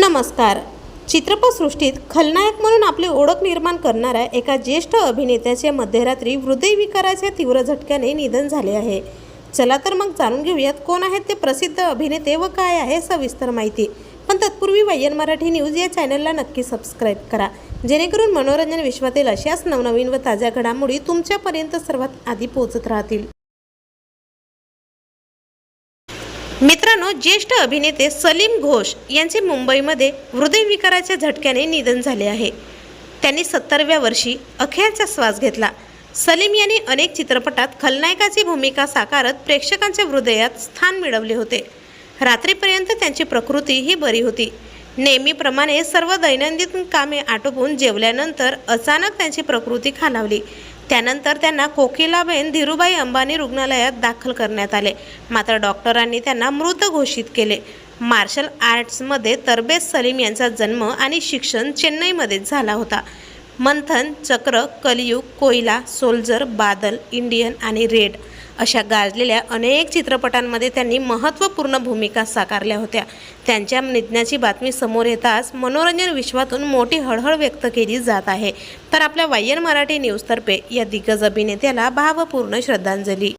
नमस्कार. चित्रपटसृष्टीत खलनायक म्हणून आपली ओळख निर्माण करणाऱ्या एका ज्येष्ठ अभिनेत्याचे मध्यरात्री हृदयविकाराच्या तीव्र झटक्याने निधन झाले आहे. चला तर मग जाणून घेऊयात कोण आहेत ते प्रसिद्ध अभिनेते व काय आहे सविस्तर माहिती. पण तत्पूर्वी वैयन मराठी न्यूज या चॅनलला नक्की सबस्क्राईब करा. जेणेकरून मनोरंजन विश्वातील अशाच नवनवीन व ताज्या घडामोडी तुमच्यापर्यंत सर्वात आधी पोहोचत राहतील. मित्रांनो ज्येष्ठ अभिनेते सलीम घोष यांचे मुंबईमध्ये हृदयविकाराच्या झटक्याने निधन झाले आहे. त्यांनी सत्तरव्या वर्षी अखेरचा श्वास घेतला. सलीम यांनी अनेक चित्रपटात खलनायकाची भूमिका साकारत प्रेक्षकांच्या हृदयात स्थान मिळवले होते. रात्रीपर्यंत त्यांची प्रकृती ही बरी होती. नेहमीप्रमाणे सर्व दैनंदिन कामे आटोपून जेवल्यानंतर अचानक त्यांची प्रकृती खालावली. त्यानंतर त्यांना कोकिलाबेन धीरूभाई अंबानी रुग्णालयात दाखल करण्यात आले. मात्र डॉक्टरांनी त्यांना मृत घोषित केले. मार्शल आर्ट्समध्ये तरबेज सलीम यांचा जन्म आणि शिक्षण चेन्नईमध्येच झाला होता. मंथन चक्र कलियुग कोयला सोल्जर बादल इंडियन आणि रेड अशा गाजलेल्या अनेक चित्रपटांमध्ये त्यांनी महत्त्वपूर्ण भूमिका साकारल्या होत्या. त्यांच्या निधनाची बातमी समोर येताच मनोरंजन विश्वातून मोठी हळहळ व्यक्त केली जात आहे. तर आपल्या वायन मराठी न्यूजतर्फे या दिग्गज अभिनेत्याला भावपूर्ण श्रद्धांजली.